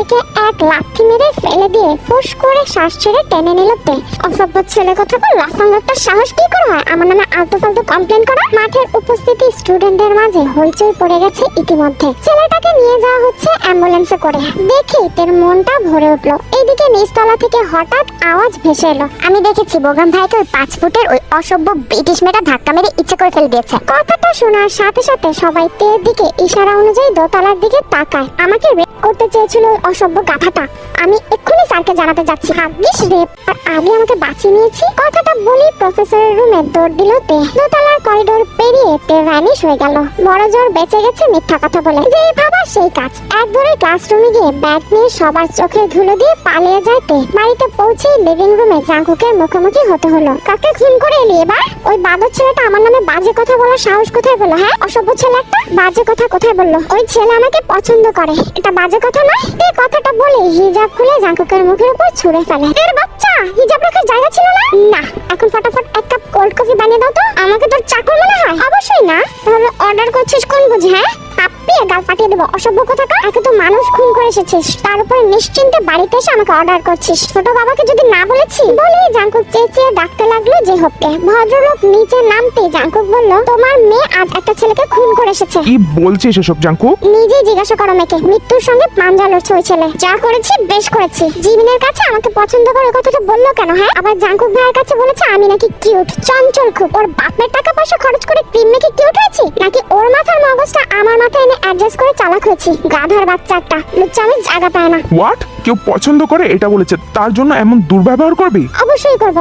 থেকে এক লাথি মেরে ফেলে দিয়ে ফুস করে শ্বাস ছেড়ে টেনে নিল তে। অসভ্য ছেলে কথা বল লাফাঙ্গারটার সাহস কি করে হয়? আমার নামে আলতু ফালতু কমপ্লেন করা? মাঠের উপস্থিতি স্টুডেন্টদের মাঝে হইচই পড়ে গেছে ইতিমধ্যে। ছেলেটাকে নিয়ে যাওয়া হচ্ছে অ্যাম্বুলেন্সে করে। দেখি তের মনটা ভরে উঠল। এইদিকে নিচতলা থেকে হঠাৎ আওয়াজ ভেসে এলো। আমি দেখেছি বোগাম ভাইকে ওই পাঁচ ফুটের ওই অসভ্য ব্রিটিশ মেয়েটা ধাক্কা মেরে ইচ্ছে করে ফেলে দিয়েছে। কথাটা শোনার সাথে সাথে সবাই তের দিকে ইশারা অনুযায়ী দোতলার দিকে তাকায়। আমাকে রেপ করতে চেয়েছিল ওই অসভ্য গাধাটা। আমি এক্ষুনি স্যারকে জানাতে যাচ্ছি। ভাগ্যিস রেপ আর আমি আমাকে বাঁচিয়ে নিয়েছি। কথাটা বলি প্রফেসরের রুমে দৌড় দিল তে। দোতলার করিডোর পেরিয়ে তে ভ্যানিশ হয়ে গেল। বড় জোর বেঁচে গেছে মিথ্যা কথা বলে। যে ভাবা সেই কাজ। এক ক্লাসরুমে গিয়ে ব্যাগ নিয়ে সবার চোখে ধুলো দিয়ে পালিয়ে যায় তে। বাড়িতে পৌঁছে লিভিং রুমে জাঙ্কুকের মুখোমুখি হতে হলো। কাকে খুন করে এলি এবার? ওই বাদর ছেলেটা আমার নামে বাজে কথা বলার সাহস কোথায় বলল হ্যাঁ? অসভ্য ছেলে একটা বাজে কথা কোথায় বলল? ওই ছেলে আমাকে পছন্দ করে। এটা বাজে কথা নয়? কথাটা বলে হিজাব খুলে জাঙ্কুকের মুখের উপর ছুঁড়ে ফেলে। এর বাচ্চা হিজাব রাখার জায়গা ছিল না? না এখন ফটাফট এক কাপ কোল্ড কফি বানিয়ে দাও তো। আমাকে তোর চাকর মনে হয়? অবশ্যই না। তাহলে অর্ডার করছিস কোন বুঝে হ্যাঁ? কাঁপিয়ে গাল ফাটিয়ে দেবো অসভ্য কথাটা? একে তো মানুষ খুন করে এসেছিস। তার উপরে নিশ্চিন্তে বাড়িতে এসে আমাকে অর্ডার করছিস। ছোট বাবাকে যদি না বলেছি? বলে জাঙ্কুক চেয়ে ডাকতে লাগল যে হোককে ভদ্রলোক নিচে নামতে জাঙ্কুক বলল তোমার মেয়ে আজ একটা ছেলেকে খুন করে এসেছে। কি বলছিস এসব জাঙ্কু নিজেই জিজ্ঞাসা করো মেয়েকে। মৃত্যুর সঙ্গে পাঞ্জা লড়ছে ছেলে। যা করেছি, বেশ করেছি। জিমিনের কাছে আমাকে পছন্দ করে কথাটা বলল কেন হ্যাঁ? আবার জাঙ্কুক ভাইয়ের কাছে বলেছে, আমি নাকি কিউট, চঞ্চল খুব। ওর বাপের টাকা পয়সা খরচ করে ক্রিম মেখে কিউট হয়েছি? নাকি ওর মাথার মগজটা আমার মাথায় এনে অ্যাডজাস্ট করে চালাক হয়েছি? গাধার বাচ্চা একটা। লুচ্চা আমি জায়গা পায় না। হোয়াট কেউ পছন্দ করে এটা বলেছে তার জন্য এমন দুর্ব্যবহার করবি? অবশ্যই করব।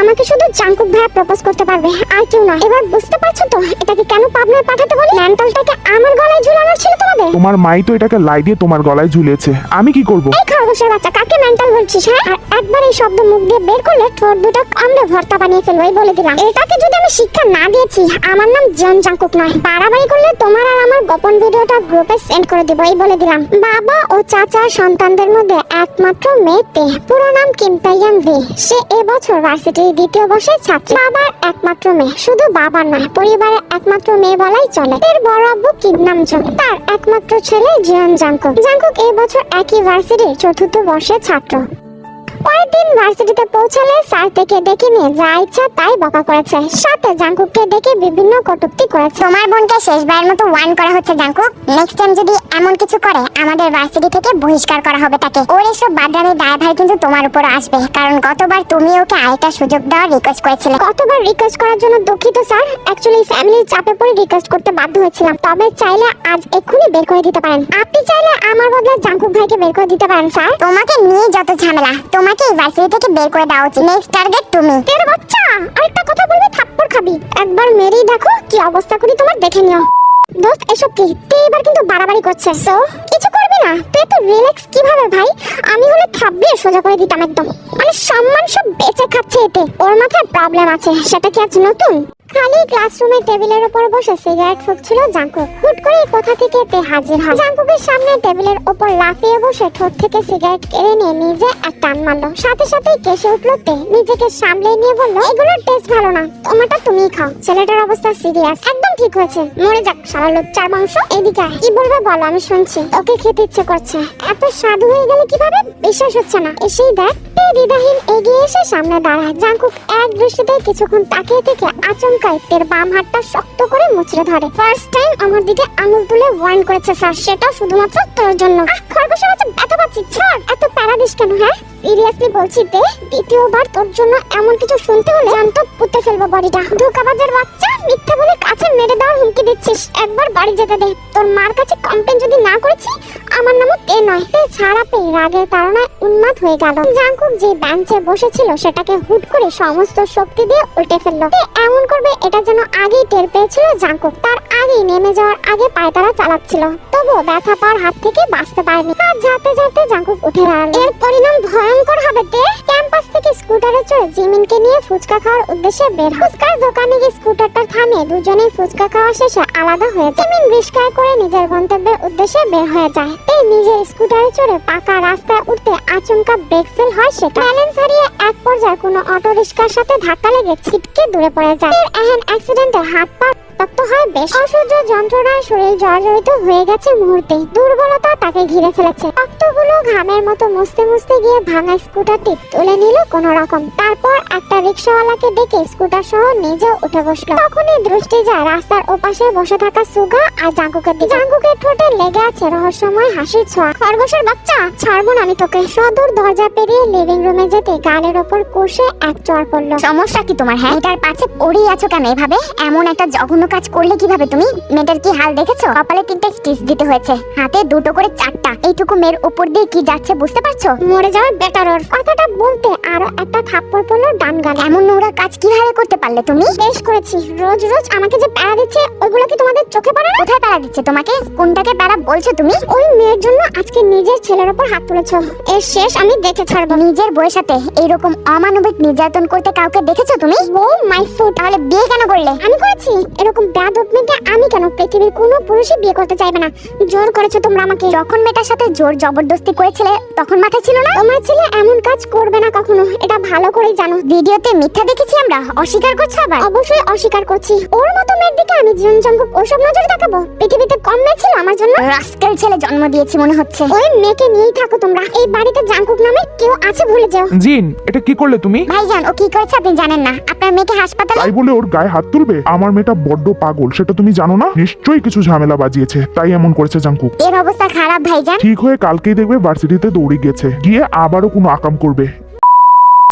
আমাকে শুধু জাঙ্কুক ভাইয়া প্রপোজ করতে পারবে আর কেউ না এবার বুঝতে পারছ তো এটাকে কেন পাবনায় পাঠাতে বলি? ম্যান্টালটাকে আমার গলায় ঝুলানোর ছিল তোমাদের? তোমার মাই তো এটাকে লাই দিয়ে তোমার গলায় ঝুলিয়েছে আমি কি করব? এই খরগোশের বাচ্চা কাকে মেন্টাল বলছিস হ্যাঁ? আর একবার এই শব্দ মুখ দিয়ে বের করলে ঠোঁট দুটো কামড়ে ভর্তা বানিয়ে ফেলব এই বলে দিলাম। এটাকে যদি আমি শিক্ষা না দিয়েছি আমার নাম জন জাঙ্কুক নয়। বাড়াবাড়ি করলে তোমার আর আমার গোপন ভিডিওটা গ্রুপে সেন্ড করে দিব এই বলে দিলাম। বাবা ও চাচা সন্তানদের মধ্যে একমাত্র মেয়ে পুরো নাম কিম তাইয়ান ভি। সে এবছর ভার্সিটির দ্বিতীয় বর্ষের ছাত্রী। বাবার একমাত্র মেয়ে। শুধু বাবার নয়, পরিবারের একমাত্র মেয়ে বলাই চলে। এর বড় আব্বু কিম নামজুন তার একমাত্র ছেলে জিয়ন জাংকুক। জাংকুক বছর একই ভার্সিটির চতুর্থ বর্ষের ছাত্র। কয়েকদিন ভার্সিটিতে পৌঁছালে ডেকে নিয়ে যা ইচ্ছা তাই বকা করেছে। সাথে জাঙ্কুককে ডেকে বিভিন্ন করেছে। তোমার বোনকে শেষবারের মতো ওয়ান করা হচ্ছে জাঙ্কুক নেক্সট টাইম যদি এমন কিছু করে, আমাদের ভার্সিটি থেকে বহিষ্কার করা হবে তাকে। ওর এসব দায়ভার কিন্তু তোমার উপর আসবে। কারণ গতবার তুমি ওকে আরেকটা সুযোগ দেওয়ার রিকোয়েস্ট করেছিলে। কতবার রিকোয়েস্ট করার জন্য দুঃখিত, স্যার। অ্যাকচুয়ালি ফ্যামিলির চাপে পড়ে রিকোয়েস্ট করতে বাধ্য হয়েছিলাম। তবে চাইলে আজ এক্ষুনি বের করে দিতে পারেন। আপনি চাইলে আমার বদলে জাঙ্কুক ভাইকে বের করে দিতে পারেন, স্যার। তোমাকে নিয়ে যত ঝামেলা। তোমাকে ভার্সিটি থেকে বের করে দেওয়া উচিত। নেক্সট টার্গেট তুমি। এর বাচ্চা? আরেকটা কথা বলবে থাপ্পড় খাবি। একবার মেরেই দেখো কি অবস্থা করি তোমার দেখে নিও। দোস্ত এসব কি তুই এবার কিন্তু বাড়াবাড়ি করছে। সো কিছু করবি না। তুই তো রিল্যাক্স কীভাবে ভাই? আমি হলে থাবড়িয়ে সোজা করে দিতাম একদম। মানে সম্মান সব বেঁচে খাচ্ছে এতে। ওর মাথায় প্রবলেম আছে। সেটা কি আজ নতুন? খালি ক্লাসরুমের টেবিলের উপর বসে সিগারেট ফুঁকছিল জাঙ্কুক হুট করে কোথা থেকে তে হাজির হয়। জাঙ্কুকের সামনে টেবিলের উপর লাফিয়ে বসে ঠোঁট থেকে সিগারেট কেড়ে নিয়ে নিজে এক টান মারলো। সাথে সাথেই কেসে উঠল তে। নিজেকে সামলে নিয়ে বলল, এগুলোর টেস্ট ভালো না। তোমারটা তুমিই খাও। ছেলেটার অবস্থা সিরিয়াস। একদম ঠিক হয়েছে। মরে যাক সারা লুচ্চার মাংস, এদিকে কি বলবে বলো, আমি শুনছি। ওকে খেতে ইচ্ছে করছে। এত সাধু হয়ে গেলে কীভাবে? বিশ্বাস হচ্ছে না। এসেই দেখ, তে দ্বিধাহীন এগিয়ে এসে সামনে দাঁড়ায়। জাঙ্কুক এক দৃষ্টিতে কিছুক্ষণ তাকিয়ে থেকে বাম হাতটা শক্ত করে মুচড়ে ধরে। ফার্স্ট টাইম আমার দিকে আঙুল তুলে ওয়ার্ন করেছে স্যার সেটা শুধুমাত্র তোর জন্য। খরগোশের পাচ্ছি ছাড়। এত কেন হ্যাঁ? সিরিয়াসলি বলছি দ্বিতীয়বার তোর জন্য এমন কিছু শুনতে হলে পুঁতে ফেলব ধোকাবাজের বাচ্চা, মিথ্যা বলে কাছে মেরে হুমকি দিচ্ছিস। একবার বাড়ি যেতে দে। তোর মার কাছে কমপ্লেন যদি না করেছি, আমার নামও তে নয়। তে ছাড়া পেয়ে রাগের তাড়নায় উন্মাদ হয়ে গেল। জাঙ্কুক যে বেঞ্চে বসেছিল, সেটাকে হুট করে সমস্ত শক্তি দিয়ে উল্টে ফেলল। এমন করবে এটা যেন আগেই টের পেয়েছিল জাঙ্কুক। তার আগেই নেমে যাওয়ার আগে পায়তারা চালাচ্ছিল। তবুও ব্যথা পাওয়ার হাত থেকে বাঁচতে পারেনি। হাত ঝাড়তে ঝাড়তে জাঙ্কুক উঠে দাঁড়াল। এর পরিণাম ভয়ঙ্কর হবে তে। ক্যাম্পাস থেকে স্কুটারে চড়ে জিমিনকে নিয়ে ফুচকা খাওয়ার উদ্দেশ্যে বের ফুচকার দোকানে গিয়ে স্কুটারটা থামিয়ে দুজনেই ফুচকা খাওয়া শেষে আলাদা হয়ে জিমিন রিস্কায় করে নিজের গন্তব্যের উদ্দেশ্যে বের হয়ে যায়। তে নিজের স্কুটারে চড়ে পাকা রাস্তায় উঠতে আচমকা ব্রেক ফেল হয় সেটা। ব্যালেন্স হারিয়ে এক পর্যায়ে কোনো অটো রিক্সার সাথে ধাক্কা লেগে ছিটকে দূরে পড়ে যায়। এহেন অ্যাক্সিডেন্টে হাত পা রক্তাক্ত হয়, বেশ। অসহ্য যন্ত্রণায় শরীর জর্জরিত হয়ে গেছে মুহূর্তে। দুর্বলতা তাকে ঘিরে ফেলেছে। রক্তগুলো ঘামের মতো মুছতে মুছতে গিয়ে ভাঙা স্কুটারটি তুলে নিল কোন রকম তারপর একটা রিক্সাওয়ালাকে ডেকে স্কুটার সহ নিজে উঠে বসল। তখনই দৃষ্টি যায় রাস্তার ওপাশে বসে থাকা সুগা আর জাঙ্কুকের দিকে। জাঙ্কুকের ঠোঁটে লেগে আছে রহস্যময় হাসির ছোঁয়া। খরগোশের বাচ্চা, ছাড়বো না আমি তোকে। সদূর দরজা পেরিয়ে লিভিং রুমে যেতে গালের ওপর কষে এক চড় পড়ল। সমস্যা কি তোমার হ্যাঁ? এটার পাশে পড়েই আছো কেন এভাবে? এমন একটা জঘন্য কাজ করলে কীভাবে তুমি? মেয়েটার কি হাল দেখেছ? কপালে তিনটে স্টিচ দিতে হয়েছে। হাতে দুটো করে চারটা। এইটুকু মেয়ের উপর দিয়ে কি যাচ্ছে বুঝতে পারছ? মরে যাওয়ার বেটার কথাটা বলতে আরও একটা থাপ্পড় পড়ল ডান গালে। এমন নোংরা কাজ কীভাবে করতে পারলে তুমি? বেশ করেছি। রোজ রোজ আমাকে যে প্যারা দিচ্ছে ওইগুলো কি তোমাদের চোখে পড়ে না? কোথায় প্যারা দিচ্ছে তোমাকে? কোনটাকে প্যারা বলছো তুমি? ওই মেয়ের জন্য আজকে নিজের ছেলের উপর হাত তুলেছো। এর শেষ আমি দেখে ছাড়বো। নিজের বউয়ের সাথে এইরকম অমানবিক নির্যাতন করতে কাউকে দেখেছ তুমি? ও মাই ফুড তাহলে বিয়ে কেন করলে? আমি করেছি। এরকম বেয়াদব মেয়েকে আমি কেন? পৃথিবীর কোনো পুরুষই বিয়ে করতে চাইবে না। জোর করেছ তোমরা আমাকে। যখন মেয়েটার সাথে জোর জবরদস্তি করেছিলে তখন মাথায় ছিল না? তোমার ছেলে এমন কাজ করবে না কখনো। এটা ভালো করেই জানো। ভিডিওতে মিথ্যা দেখেছি আমরা। অস্বীকার করছ আবার? অবশ্যই অস্বীকার করছি। ওর মতো মেয়ের দিকে আমি জীবন জঙ্গক ওসব নজরে তাকাবো পৃথিবীতে কম মেয়ে ছিল আমার জন্য? রাস্কেল ছেলে জন্ম দিয়েছি মনে হচ্ছে। ওই মেয়েকে নিয়েই থাকো তোমরা। এই বাড়িতে জাঙ্কুক নামে কেউ আছে ভুলে যাও। জিন এটা কি করলে তুমি? ভাইজান ও কি করেছে আপনি জানেন না। আপনার মেয়েকে হাসপাতালে তাই বলে ওর গায়ে হাত তুলবে? আমার মেয়েটা বড্ড পাগল সেটা তুমি জানো না? নিশ্চয়ই কিছু ঝামেলা বাজিয়েছে তাই এমন করেছে জাঙ্কুক এর অবস্থা খারাপ ভাইজান। ঠিক হয়ে কালকেই দেখবে ভার্সিটিতে দৌড়ে গেছে গিয়ে আবারও কোনো আকাম করবে।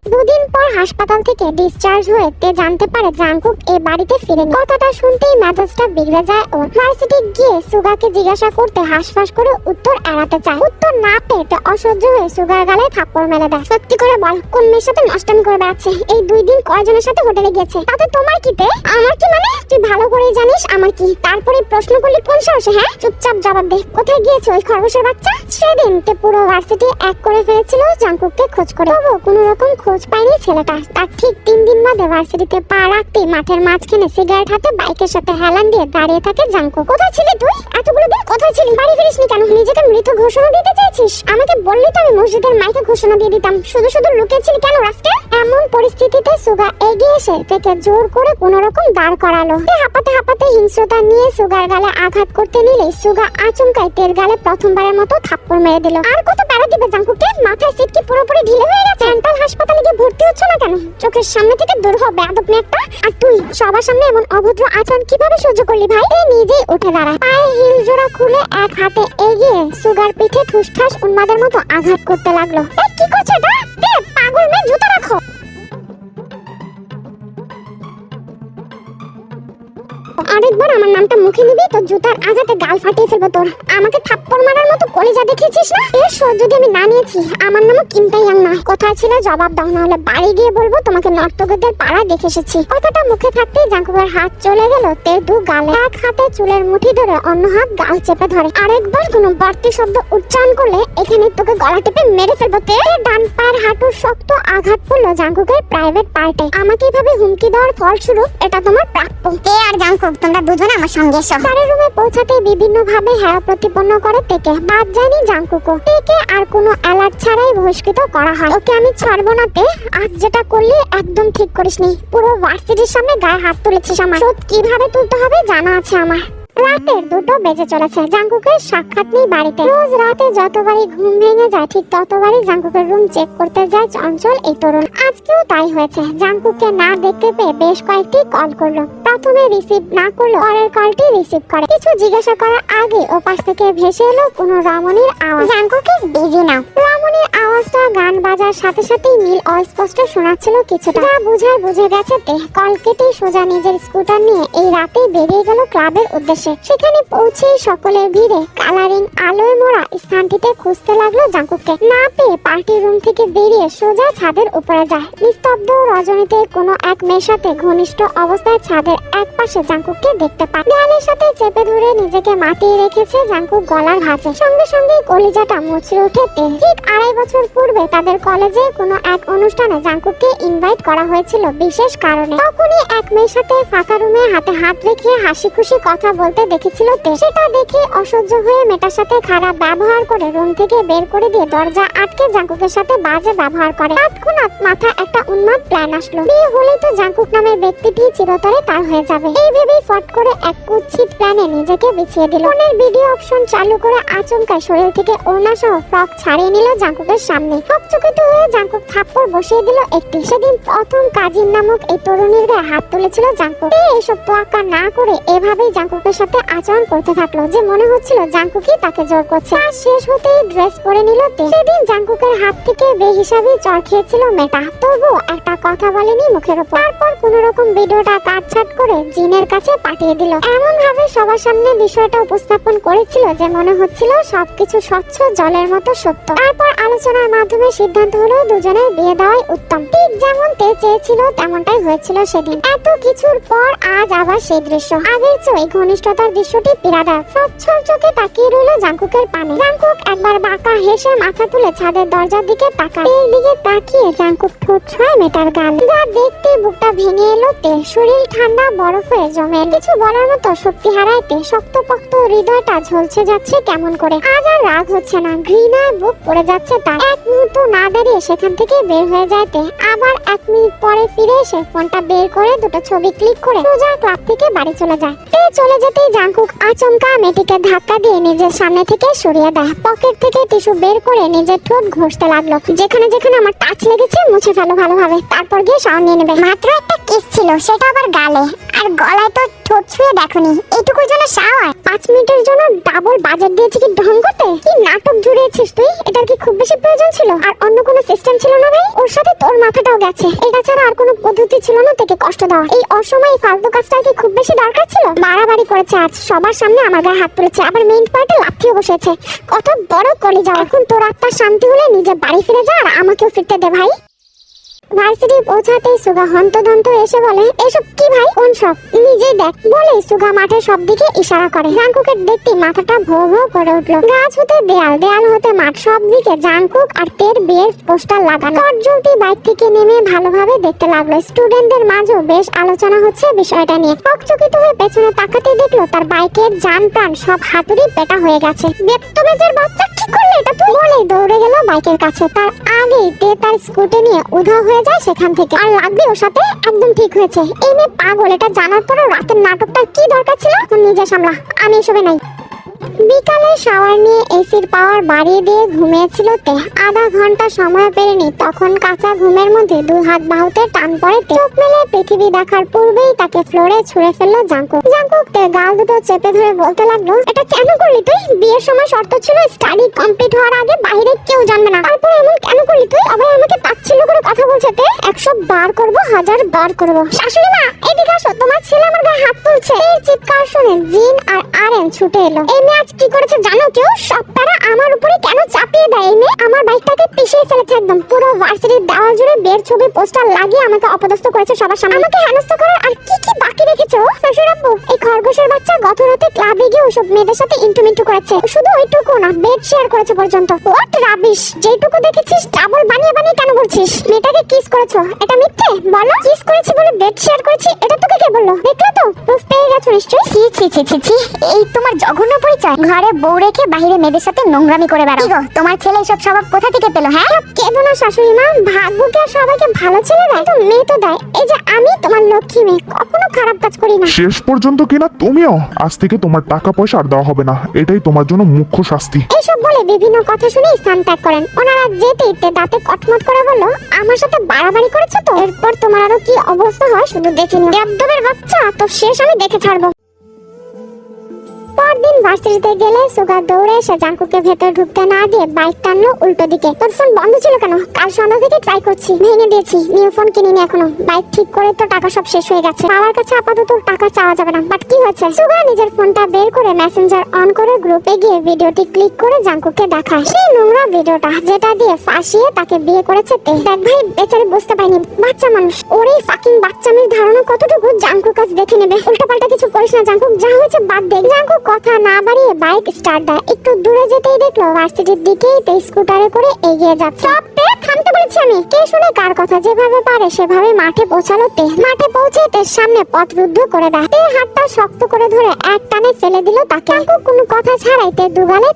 দুদিন পর হাসপাতাল থেকে ডিসচার্জ হয়ে তে জানতে পারে জাংকুক এই বাড়িতে ফিরেনি। কথাটা শুনতেই মেজাজটা বিগড়ে যায় ওর ভার্সিটি গিয়ে সুগাকে জিজ্ঞাসা করতে হাসফাস করে উত্তর এড়াতে চায়। উত্তর না পেয়ে তে অসহ্য হয়ে সুগার গালে থাপ্পড় মেরে দেয়। সত্যি করে বল, কোন মেয়ের সাথে নষ্টামি করে বেড়াচ্ছে? এই দুই দিন কয়জনের সাথে হোটেলে গেছে তাতে তোমার কি তে? আমার কি মানে? তুই ভালো করেই জানিস আমার কি। তারপরে প্রশ্ন করলি কোন সাহসে? হ্যাঁ? চুপচাপ জবাব দে। কোথায় গিয়েছে ওই খরগোশের বাচ্চা? সেদিন তে পুরো ভার্সিটি এক করে ফেলেছিল জাংকুককে খোঁজ করে। তবু কোনো রকম খোঁজ পায়নি ছেলেটা। তার ঠিক তিন দিন বাদে ভার্সিটিতে পা রাখতে মাঠের মাঝখানে সিগারেট হাতে বাইকের সাথে হেলান দিয়ে দাঁড়িয়ে থাকে জাংকুক কোথায় ছিলি তুই? এতগুলো দিন কোথায় ছিলি? বাড়ি ফিরিসনি কেন? নিজেকে মৃত ঘোষণা দিতে চাইছিস? আমাকে বললি তো আমি মসজিদের মাইকে ঘোষণা দিয়ে দিতাম। শুধু শুধু লুকিয়েছিলি কেন রাস্তায়? এমন পরিস্থিতিতে সুগা এগিয়ে এসে থেকে জোর করে কোন রকম দাঁড় করালো। হাঁপাতে হাঁপাতে হিংস্রতা নিয়ে সুগার গালে আঘাত করতে নিলে সুগা আচমকায় তের গালে প্রথমবার মতো থাপ্পড় মেরে দিল। আর কত প্যারা দিবে জাঙ্কুকে? মাথায় সিটকি পুরোপুরি ঢিলে হয়ে গেছে। হাসপাতালে গিয়ে ভর্তি হচ্ছ না কেন? চোখের সামনে থেকে দূর হ, বেয়াদব একটা আর তুই, সবার সামনে এমন অভদ্র আচরণ কীভাবে সহ্য করলি ভাই? এ নিজেই উঠে দাঁড়ায় পায়ে হিল জোড়া খুলে এক হাতে এগিয়ে সুগার পিঠে ঠুসঠাস উন্মাদের মতো আঘাত করতে লাগল। কি করছে এটা? পাগল মেয়ে, জুতো রাখো। আরেকবার আমার নামটা মুখে নিবি তো জুতার আঘাতে গাল ফাটিয়ে ফেলব তোর। আমাকে থাপ্পড় মারার মতো কলেজা দেখিয়েছিস না? এর যদি আমি না নিয়েছি, আমার নামও ছিল, জবাব দাও না হলে বাড়ি গিয়ে বলব তোমাকে নর্তকদের পাড়া দেখে এসেছি। কথাটা মুখে থাকতেই হাত চলে গেল তের দু গালে। এক হাতে চুলের মুঠি ধরে অন্য হাত গাল চেপে ধরে। আরেকবার কোনো বাড়তি শব্দ উচ্চারণ করলে এখানে তোকে গলা টিপে মেরে ফেলব তে ডান পায়ের হাঁটুর শক্ত আঘাত পড়ল জাঙ্কুকের প্রাইভেট পার্টে। আমাকে এভাবে হুমকি দেওয়ার ফলস্বরূপ এটা তোমার প্রাপ্য। আর জাঙ্কুক তোমরা দুজনে আমার সঙ্গে এসো। স্যারের রুমে পৌঁছাতে বিভিন্ন ভাবে হ্যাঁ প্রতিপন্ন করে, তেকে বাদ যায়নি জাঙ্কুকো তেকে আর কোনো অ্যালার্ট ছাড়াই বহিষ্কৃত করা হয়। ওকে আমি ছাড়বো না তে, আজ যেটা করলি একদম ঠিক করিসনি। পুরো ভার্সিটির সামনে গায়ে হাত তুলেছিস আমার। কীভাবে তুলতে হবে জানা আছে আমার। রাতের দুটো বেজে চলেছে জাঙ্কুকের সাক্ষাৎ নেই বাড়িতে। রোজ রাতে যতবারই ঘুম ভেঙে যায়, ঠিক ততবারই জাঙ্কুকের রুম চেক করতে যায় চঞ্চল এই তরুণ। আজকেও তাই হয়েছে জাঙ্কুকে না দেখতে পেয়ে বেশ কয়েকটি কল করল। প্রথমে রিসিভ না পরের কলটি রিসিভ করে। কিছু জিজ্ঞাসা করার আগে ওপাশ থেকে ভেসে এলো রমণীর আওয়াজ। বিজি রমণীর আওয়াজটা গান বাজার সাথে সাথেই নীল অস্পষ্ট শোনাচ্ছিল কিছুটা। যা বুঝায় বুঝে গেছে কল কেটে সোজা নিজের স্কুটার নিয়ে এই রাতেই বেরিয়ে গেল ক্লাবের উদ্দেশ্যে। সেখানে পৌঁছেই সকলের ভিড়ে কালারিং আলোয় মোড়া স্থানটিতে খুঁজতে লাগল জাঙ্কুককে না পেয়ে পার্টি রুম থেকে বেরিয়ে সোজা ছাদের উপরে যায়। নিস্তব্ধ রজনীতে কোনো এক মেয়ের সাথে ঘনিষ্ঠ অবস্থায় ছাদের এক পাশে জাঙ্কুককে দেখতে পায়। দেয়ালের সাথে চেপে ধরে নিজেকে মাটিয়ে রেখেছে জাঙ্কুক গলার ভাঁজে। সঙ্গে সঙ্গে কলিজাটা মুচড়ে তে ঠিক আড়াই বছর পূর্বে তাদের কলেজে কোনো এক অনুষ্ঠানে জাঙ্কুককে ইনভাইট করা হয়েছিল বিশেষ কারণে। তখনই এক মেয়ের সাথে ফাঁকা রুমে হাতে হাত রেখে হাসি খুশি কথা বলতে দেখেছিল তে সেটা দেখে অসহ্য হয়ে মেয়েটার সাথে খারাপ ব্যবহার করে রুম থেকে বের করে দিয়ে দরজা আটকে জাঙ্কুকের সাথে বাজে ব্যবহার করে। তৎক্ষণাৎ মাথা একটা উন্মাদ প্ল্যান আসলো। বিয়ে হলেই তো জাঙ্কুক নামের ব্যক্তিটি চিরতরে তার হয়ে যাবে। এই ভেবেই ফট করে এক কুৎসিত প্ল্যানে নিজেকে বিছিয়ে দিল। ফোনের ভিডিও অপশন চালু করে আচমকা শরীর থেকে ওড়না সহ ফ্রক ছাড়িয়ে নিল জাঙ্কুকের সামনে। হকচকিত হয়ে জাঙ্কুক থাপ্পড় বসিয়ে দিল একটি। সেদিন প্রথম কাজিন নামক এই তরুণীর গায়ে হাত তুলেছিল জাঙ্কুক। এসব তোয়াক্কা না করে এভাবেই জাঙ্কুকের সাথে আচরণ করতে থাকল যে মনে হচ্ছিল জাঙ্কুকই তাকে জোর করছে। আর শেষ হতেই ড্রেস পরে নিল সেদিন জাঙ্কুকের হাত থেকে বেহিসাবি চর খেয়েছিল মেটা তবু একটা কথা বলেনি মুখের উপর তারপর কোন রকম ভিডিওটা কাটছাট করে জিনের কাছে পাঠিয়ে দিল। এমন ভাবে সবার সামনে বিষয়টা উপস্থাপন করেছিল যে মনে হচ্ছিল সবকিছু স্বচ্ছ, জলের মতো সত্য। তারপর আলোচনার মাধ্যমে সিদ্ধান্ত হলো দুজনের বিয়ে দেওয়াই উত্তম। ঠিক যেমন তে চেয়েছিল, তেমনটাই হয়েছিল সেদিন। এত কিছুর পর আজ আবার সেই দৃশ্য। আগের চেয়ে ঘনিষ্ঠতার দৃশ্যটি পিরাদার সচ্ছল চোখে তাকিয়ে রইল জাঙ্কুকের পানে। জাঙ্কুক একবার বাঁকা হেসে মাথা তুলে ছাদের দরজার দিকে তাকায়। এর দিকে তাকিয়ে জাঙ্কুক ঠোঁট ছয় মেটার গাল। যা দেখতে বুকটা ভেঙে এলো তে। শরীর ঠান্ডা বরফ জমে কিছু বলার মতো শক্তি হারাইতে শক্তপোক্ত হৃদয়টা ঝলসে যাচ্ছে কেমন করে। আজ আর রাগ হচ্ছে না। ঘৃণায় বুক পড়ে যাচ্ছে তার। এক মুহূর্ত না দাঁড়িয়ে সেখান থেকে বের হয়ে যাইতে, আবার এক মিনিট পরে ফিরে এসে ফোনটা বের করে দুটো ছবি ক্লিক করে সোজা ক্লাব থেকে বাড়ি চলে যায়। তে চলে যেতেই জাঙ্কুক আচমকা মেয়েটিকে ধাক্কা দিয়ে নিজের সামনে থেকে সরিয়ে দেয়। পকেট থেকে টিস্যু বের করে নিজের ঠোঁট ঘষতে লাগল। যেখানে যেখানে আমার টাচ লেগেছে মুছে ফেলো ভালোভাবে। তারপর গিয়ে শাওয়ার নিয়ে নেবে। মাত্র একটা কিস ছিল, সেটা আবার গালে। আর গলায় তো ঠোঁট ছুঁয়ে দেখনি। এইটুকুর জন্য শাওয়ার পাঁচ মিনিটের জন্য ডাবল বাজেট দিয়েছি কি ঢং করতে? কি নাটক জুড়েছিস তুই? এটার কি খুব বেশি প্রয়োজন ছিল? আর অন্য কোনো সিস্টেম ছিল না ভাই? ওর সাথে তোর মাথাটাও গেছে। এটা ছাড়া আর কোনো পদ্ধতি ছিল না তোকে কষ্ট দেওয়া এই অসময়ে ফালতু কাজটা কি খুব বেশি দরকার ছিল? বাড়াবাড়ি করেছে আজ। সবার সামনে আমার গায়ে হাত তুলেছে। আবার মেইন পয়েন্টে লাফিয়ে বসেছে কত বড় যাও এখন তোর আত্মার শান্তি হলে নিজে বাড়ি ফিরে যা আর আমাকেও ফিরতে দে ভাই। ভার্সিটি পৌঁছাতেই সুগা হন্তদন্ত এসে বলে, এসব কি ভাই? কোন সব নিজেই দেখ। বলে সুগা মাঠের সব দিকে ইশারা করে। দেখতে মাথাটা ভো ভো করে গাছ হতে দেয়াল দেয়াল হতে মাঠ সব দিকে আর পোস্টার লাগানো। বাইক থেকে নেমে ভালোভাবে দেখতে লাগল। স্টুডেন্টদের মাঝেও বেশ আলোচনা হচ্ছে বিষয়টা নিয়ে। চকচকিত হয়ে পেছনে তাকাতে দেখল তার বাইকের যান প্রাণ সব হাতুড়ি পেটা হয়ে গেছে। বাচ্চা, কি করলে এটা তুই? বলেই দৌড়ে গেল বাইকের কাছে। তার আগেই তে তার স্কুটি নিয়ে উধাও হয়ে যায় সেখান থেকে। আর লাগবে ওর সাথে? একদম ঠিক হয়েছে। এই মেয়ে পাগল, এটা জানার পরও রাতের নাটকটার কি দরকার ছিল? নিজে সামলা। আমি এসবে নাই। বিকালে শাওয়ার নিয়ে এসির পাওয়ার বাড়িয়ে দিয়ে ঘুমিয়েছিল তে। আধা ঘণ্টা সময় পেরেনি তখন কাঁচা ঘুমের মধ্যে দুই হাত বাহুতে টান পড়ে। চোখ মেলে পৃথিবী দেখার পূর্বেই তাকে ফ্লোরে ছুঁড়ে ফেলল জাঙ্কুক জাঙ্কুক তে গাল দুটো চেপে ধরে বলতে লাগল, এটা কেন করলি তুই? বিয়ের সময় শর্ত ছিল স্টাডি কমপ্লিট হওয়ার আগে বাইরে কেউ জানবে না। তারপর এমন কেন করলি তুই? আবার আমাকে তাচ্ছিল্য করে কথা বলছে তে। একশো বার করব, হাজার বার করব। শাশুড়ি মা, এদিকে আসো, তোমার ছেলে আমার গায়ে হাত তুলছে। এই চিৎকার শুনে জিন আর আরএন ছুটে এলো। এই আজ কি করেছে জানো কেউ? সব তারা আমার উপরে কেন চাপিয়ে দেয়? এই আমার বাইকটাকে পিছিয়ে ফেলেছে একদম। পুরো ভার্সিটির দেওয়াল জুড়ে বের ছবি, পোস্টার লাগিয়ে আমাকে অপদস্থ করেছে সবার সামনে। আমাকে হেনস্থ করার আর কি কি বাকি রেখেছো শ্বশুর আব্বু এই খরগোশের বাচ্চা গত রাতে ক্লাবে গিয়ে ওসব মেয়েদের সাথে ইন্টুমিন্টু করেছে শুধু ওইটুকু না বেড শেয়ার করেছে পর্যন্ত। হোয়াট রাবিশ যেটুকু দেখেছিস ডাবল বানিয়ে বানিয়ে কেন বলছিস? মেয়েটাকে কিস করেছ? এটা মিথ্যে? বলো। কিস করেছি বলে বেড শেয়ার করেছি, এটা তোকে কে বলল? দেখলে তো? প্রুফ গেছো নিশ্চয়ই? ছি ছি ছি ছি। এই তোমার জঘন্য পরিচয়। ঘরে বউ রেখে বাইরে মেয়েদের সাথে নোংরামি করে বেড়াও। কি গো তোমার ছেলে সব স্বভাব কোথা থেকে পেল হ্যাঁ? কেঁদো না শাশুড়ি মা ভাগ্যকে আর সবাইকে ভালো ছেলে দেয় তো মেয়ে তো দেয়। এই যে আমি তোমার লক্ষ্মী মেয়ে কখনো খারাপ কাজ করি না। শেষ পর্যন্ত কিনা তুমিও? আজ থেকে তোমার টাকা পয়সা আর দেওয়া হবে না এটাই তোমার জন্য মুখ্য শাস্তি। এইসব বলে বিভিন্ন কথা শুনে স্থান ত্যাগ করেন। ওনারা যেতে ইতে দাঁতে কটমট করে বলল আমার সাথে বাড়াবাড়ি করেছ তো? এরপর তোমার আরও কি অবস্থা হয় শুধু দেখে নিও দেবদেবের বাচ্চা তো শেষ আমি দেখে ছাড়বো। পরদিন ভার্সিটিতে গেলে সুগা দৌড়ে এসে জাঙ্কুকে ভেতর ঢুকতে না দিয়ে বাইক টানলো উল্টো দিকে। তোর ফোন বন্ধ ছিল কেন? কাল সন্ধ্যা থেকে ট্রাই করছি, ভেঙে দিয়েছি নিউ ফোন কিনিনি এখনও। বাইক ঠিক করে তো টাকা সব শেষ হয়ে গেছে। বাবার কাছে আপাতত টাকা চাওয়া যাবে না বাট কি হয়েছে? সুগা নিজের ফোনটা বের করে মেসেঞ্জার অন করে গ্রুপে গিয়ে ভিডিওটি ক্লিক করে জাঙ্কুকে দেখায়। সেই নোংরা ভিডিওটা যেটা দিয়ে ফাঁসিয়ে তাকে বিয়ে করেছে তে। দেখ ভাই, বেচারি বুঝতে পারিনি, বাচ্চা মানুষ। ওর এই ফাকিং বাচ্চামির ধারণা কতটুকু জাঙ্কুক কাজ দেখে নেবে? উল্টাপাল্টা কিছু করিস না জাঙ্কুক, যা হয়েছে বাদ দে। জাঙ্কুক কথা না বাড়িয়ে বাইক স্টার্ট দেয়। একটু দূরে যেতেই দেখল ভার্সিটির দিকেই তে স্কুটারে করে এগিয়ে যাচ্ছে। তে থামতে বলেছি আমি। কে শুনে কার কথা? যেভাবে পারে সেভাবে মাঠে পৌঁছালো তে মাঠে পৌঁছে সামনে পথ রুদ্ধ করে দেয়। তে হাতটা শক্ত করে ধরে এক টানে ফেলে দিল তাকে। কোনো কথা ছাড়াই তে দুগালে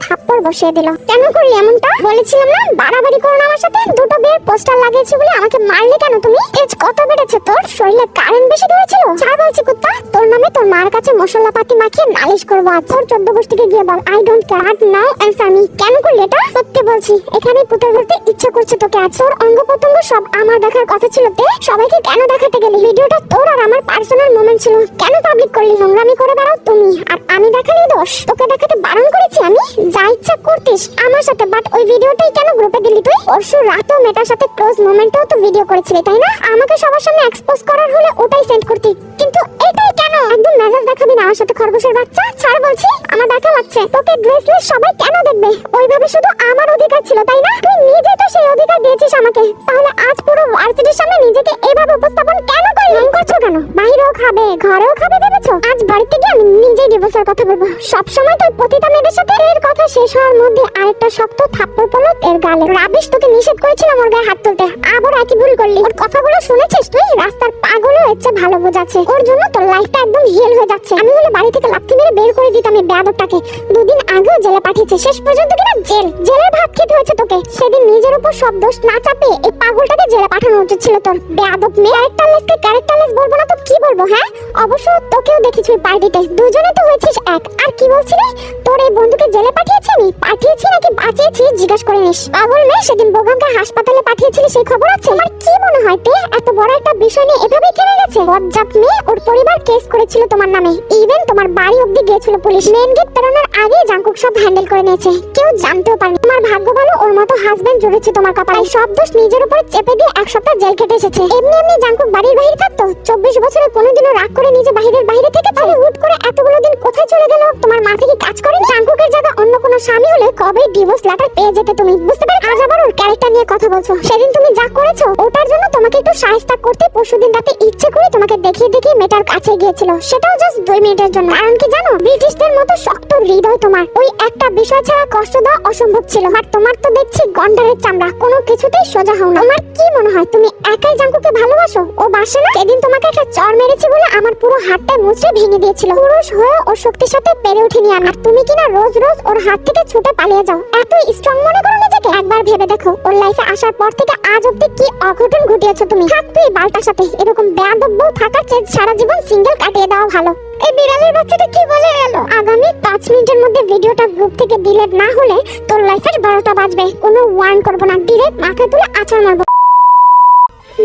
বসিয়ে দিল। কেন এমনটা? বলেছিলাম না? বাড়াবাড়ি করো না আমার সাথে। দুটো বিয়ের পোস্টার লাগিয়েছি বলে আমাকে মারলি কেন তুমি? এজ কত বেড়েছে তোর? শরীরে কারেন্ট বেশি ধরেছিল? ছাড় বলছি কুত্তা। তোর নামে তোর মার কাছে মশলা পাতি মাখিয়ে নালিশ করব তোর চোদ্দ গোষ্ঠীকে গিয়ে বল I don't care but now answer me কেন করলি এটা? সত্যি বলছি এখানে পুঁতে ধরতে ইচ্ছে করছে তোকে আজ। তোর অঙ্গ প্রত্যঙ্গ সব আমার দেখার কথা ছিল তে, সবাইকে কেন দেখাতে গেলি? ভিডিওটা তোর আর আমার পার্সোনাল মোমেন্ট ছিল। কেন পাবলিক করলি? নোংরামি করে বেড়াও তুমি, আর আমি দেখালি দোষ। তোকে দেখাতে বারণ করেছি আমি, যা ইচ্ছা করতিস আমার সাথে বাট ওই ভিডিওটাই কেন গ্রুপে দিলি তুই? পরশু রাতেও মেটার সাথে ক্লোজ মোমেন্টেও তো ভিডিও করেছিলি, তাই না? আমাকে সবার সামনে এক্সপোজ করার হলে ওটাই সেন্ড করতি। কিন্তু এটাই কেন? একদম মেজাজ দেখাবি না, আমার সাথে খরগোশের বাচ্চা, ছাড় বলছি? আমার দেখা লাগছে। তোকে ড্রেসলেস সবাই কেন দেখবে? ওইভাবে শুধু আমার অধিকার ছিল, তাই না? তুই নিজে তো সেই অধিকার দিয়েছিস আমাকে। তাহলে আজ পুরো ভার্সিটির সামনে নিজেকে এইভাবে উপস্থাপন কেন করলি? এমন করছ কেন? বাইরেও খাবে, ঘরেও খাবে ভেবেছো? আজ বাড়িতে গিয়ে আমি নিজেই ডিভোর্সের কথা বলব। সব সময় তুই পতিতা মেয়েদের সাথে এর কথা শেষ হওয়ার মধ্যে আরেকটা শক্ত থাপ্পড় পড়ল এর গালে। রাবিশ তোকে নিষেধ করেছিলাম ওর গায়ে হাত তুলতে। আবার একই ভুল করলি। ওর কথাগুলো শুনেছিস তুই? রাস্তার পাগল হচ্ছে ভালো বোঝাচ্ছে। ওর জন্য তোর লাইফটা একদম হিল হয়ে যাচ্ছে। আমি হলে বাড়ি থেকে লাথি মেরে বের করে দিতাম এই বেয়াদবটাকে দুদিন আগেও জেলে পাঠিয়েছে, শেষ পর্যন্ত কিনা জেল। জেলের ভাত খেতে হয়েছে তোকে। সেদিন নিজের উপর সব দোষ না চাপিয়ে এই পাগলটাকে জেলে পাঠানো উচিত ছিল তোর। বেয়াদব মেয়ে ক্যারেক্টারলেসকে ক্যারেক্টারলেস বলব না তো কি বলব হ্যাঁ? অবশ্য তোকেও দেখেছি পার্টিতে। দুজনে তো হয়েছিস এক। আর কি বলছিলি? তোর এই বন্ধুকে জেলে পাঠিয়েছি আমি? পাঠিয়েছি নাকি বাঁচিয়েছি? জিজ্ঞাসা করে নিস। পাগল মেয়ে, সেদিন বোগামকে হাসপাতালে পাঠিয়েছিলি, সেই খবর আছে? আমার কি মনে হয় তে, এত বড় একটা বিষয় নিয়ে এভাবে কেনে গেছে? বজ্জাত মেয়ে, ওর পরিবার কেস করেছিল তোমার নামে। ইভেন তোমার বাড়ি অবধি গিয়েছিল পুলিশ মেন গেট পেরোনোর আগে জাঙ্কুক সব হ্যান্ডেল করে নিয়েছে। কেউ জানতেও পারেনি। তোমার ভাগ্য ভালো, ওর মতো হাজবেন্ড জুড়েছে তোমার কপালে। সব দোষ নিজের উপরে চেপে দিয়ে এক সপ্তাহ জেল কেটে এসেছে। এমনি এমনি জাঙ্কুক বাড়ির বাইরে থাকতো। চব্বিশ বছরে কোনোদিনও রাগ করে নিজে বাহিরের বাইরে থেকে তাহলে হুট করে এতগুলো দিন কোথায় চলে গেল? তোমার মাথা কি কাজ করে জাঙ্কুকের জায়গা অন্য কোনো স্বামী হলে কবে ডিভোর্স লেটার পেয়ে যেতে তুমি? বুঝতে পারো আজ আবার ওর ক্যারেক্টার নিয়ে কথা বলছো। সেদিন তুমি যা করেছ, ওটার জন্য তোমাকে একটু সাহায্য করতে পরশুদিন রাতে ইচ্ছে করে তোমাকে দেখিয়ে দেখিয়ে মেটার কাছে গিয়েছিল। সেটাও জাস্ট দুই মিনিটের জন্য। কারণ কি জানো? ব্রিটিশদের মতো শক্ত হৃদয় তোমার। ওই একটা বিষয় ছাড়া কষ্ট দেওয়া অসম্ভব ছিল। আর তোমার তো দেখছি গন্ডারের চামড়া। কোনো কিছুতেই সোজা হও না। তোমার কি মনে হয়? তুমি একাই জাঙ্কুকে ভালোবাসো? ও বাসে না? সেদিন তোমাকে একটা চর মেরেছে বলে আমার পুরো হাতটা মুচড়ে ভেঙে দিয়েছিল। পুরুষ হয়ে ওর শক্তির সাথে পেরে উঠিনি আমি আর তুমি কিনা রোজ রোজ ওর হাত থেকে ছুটে পালিয়ে যাও? এত স্ট্রং মনে করো নিজেকে? একবার ভেবে দেখো, ওর লাইফে আসার পর থেকে আজ অব্দি কি অঘটন ঘটিয়েছো তুমি? থাক তুই বালটার সাথে। এরকম বেয়াদব বউ থাকার চেয়ে সারা জীবন সিঙ্গেল কাটিয়ে দেওয়া ভালো। এই বিড়ালের বাচ্চাটা কি বলে গেল? আগামী পাঁচ মিনিটের মধ্যে ভিডিওটা গ্রুপ থেকে ডিলেট না হলে তোর লাইফের বারোটা বাজবে। কোনো ওয়ার্ন করব না ডিরেক্ট মাথায় তুলে আচার মারবো।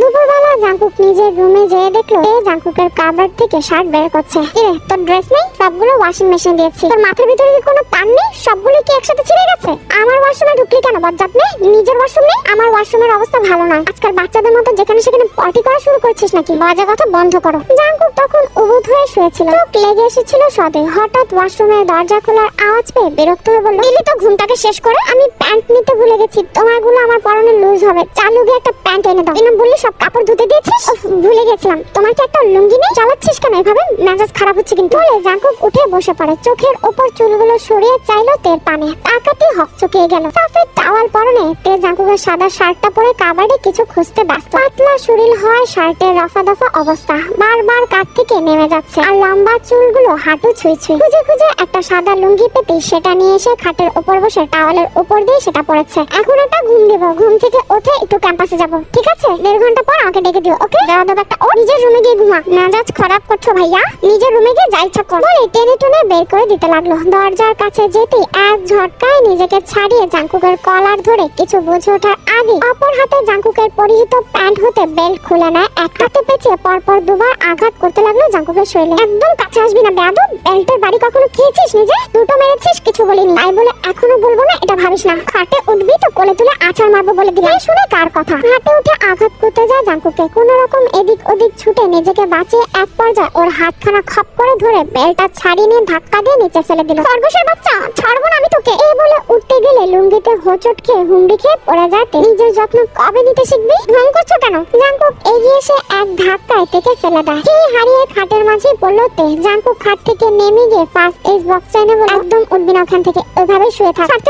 দুপুরবেলা জাঙ্কুক নিজের রুমে যেয়ে দেখল জাঙ্কুকের কাবার থেকে শার্ট বের করছে। কিরে তোর ড্রেস নেই? সবগুলো ওয়াশিং মেশিনে দিয়েছি। তোর মাথার ভিতরে কি কোনো পান নেই? সবগুলো কি একসাথে ছিঁড়ে গেছে? আমার ওয়াশরুমে ঢুকলি কেন, বজ্জাত নেই নিজের ওয়াশরুম নেই? আমার ওয়াশরুমের অবস্থা ভালো আজকাল বাচ্চাদের মতো যেখানে সেখানে পটি করা শুরু করছিস নাকি? কথা বন্ধ করো। জাঙ্কুক তখন উবুধ হয়ে শুয়েছিল। চোখ লেগে এসেছিল সদে। হঠাৎ ওয়াশরুমের দরজা খোলার আওয়াজ পেয়ে বিরক্ত হয়ে দিলি তো ঘুমটাকে শেষ করে। আমি প্যান্ট নিতে ভুলে গেছি। তোমারগুলো আমার পরনে লুজ হবে। চালু গিয়ে একটা প্যান্ট এনে দাও। এনে বললি সব কাপড় ধুতে দিয়েছিস? ভুলে গেছিলাম। তোমার কি একটা লুঙ্গি নেই চালাচ্ছিস কেন এভাবে? মেজাজ খারাপ হচ্ছে কিন্তু। বলে জাঙ্কুক উঠে বসে পড়ে। চোখের ওপর চুলগুলো সরিয়ে চাইলো তের পানে। তাকাতে হক চুকিয়ে গেল। সাফেদ টাওয়াল পরনে তে জাঙ্কুকের সাদা শার্টটা পরে কাবাডে কিছু খুঁজতে ব্যস্ত। পাতলা শরীর হয় শার্টের রফা দফা অবস্থা। বারবার কাত থেকে নেমে যাচ্ছে। আর লম্বা চুলগুলো হাঁটু ছুঁই ছুঁই। খুঁজে খুঁজে একটা সাদা লুঙ্গি পেতে সেটা নিয়ে এসে খাটের উপর বসে টাওয়ালের উপর দিয়ে সেটা পড়েছে। এখন একটা ঘুম দিব। ঘুম থেকে উঠে একটু ক্যাম্পাসে যাব। ঠিক আছে? দেড় ঘণ্টা পর আমাকে ডেকে দিও, ওকে? দেওয়া দেবো একটা ও, নিজের রুমে গিয়ে ঘুমা মেজাজ খারাপ করছ ভাইয়া, নিজের রুমে গিয়ে যা ইচ্ছা বলে, টেনে টুনে বের করে দিতে লাগল। দরজার কাছে যেতে এক ঝটকায় নিজেকে ছাড়িয়ে জাঙ্কুকের কলার ধরে কিছু বুঝে ওঠার আগে অপর হাতে জাঙ্কুকের পরিহিত প্যান্ট হতে বেল্ট খুলে নেয়। এক হাতে পেঁচিয়ে পরপর দুবার আঘাত করতে লাগল জাঙ্কুকের শরীরে। একদম কাছে আসবি না, বেয়াদব। বেল্টের বাড়ি কখনো খেয়েছিস নিজে? দুটো মেরেছিস, কিছু বলিনি। তাই বলে, এখনও বলব না, এটা ভাবিস না। খাটে উঠবি তো কোলে তুলে আছাড় মারবো বলে দিলাম। শুনে কার কথা? হাতে উঠে আঘাত করতে যায় জাঙ্কুকে কোন রকম এদিক ওদিক ছুটে নিজেকে বাঁচিয়ে এক পর্যায়ে ওর হাতখানা খপ করে ধরে বেলটা ছাড়িয়ে নিয়ে ধাক্কা দিয়ে নিচে ফেলে দিল। খরগোশের বাচ্চা, ছাড়বো না আমি তোকে। এই বলে উঠতে গেলে লুঙ্গিতে হোঁচট খেয়ে হুমড়ি খেয়ে পড়ে যাতে নিজের যত্ন কবে নিতে শিখবি? ঢং করছ কেন? জাঙ্কুক এগিয়ে এসে এক ধাক্কায় থেকে ফেলে দেয়। কে হারিয়ে খাটের মাঝে পড়ল তে। জাঙ্কুক খাট থেকে নেমে গিয়ে ফার্স্ট এজ বক্স এনে একদম উঠবি ওখান থেকে। ওইভাবে শুয়ে থাক। ছাড়তে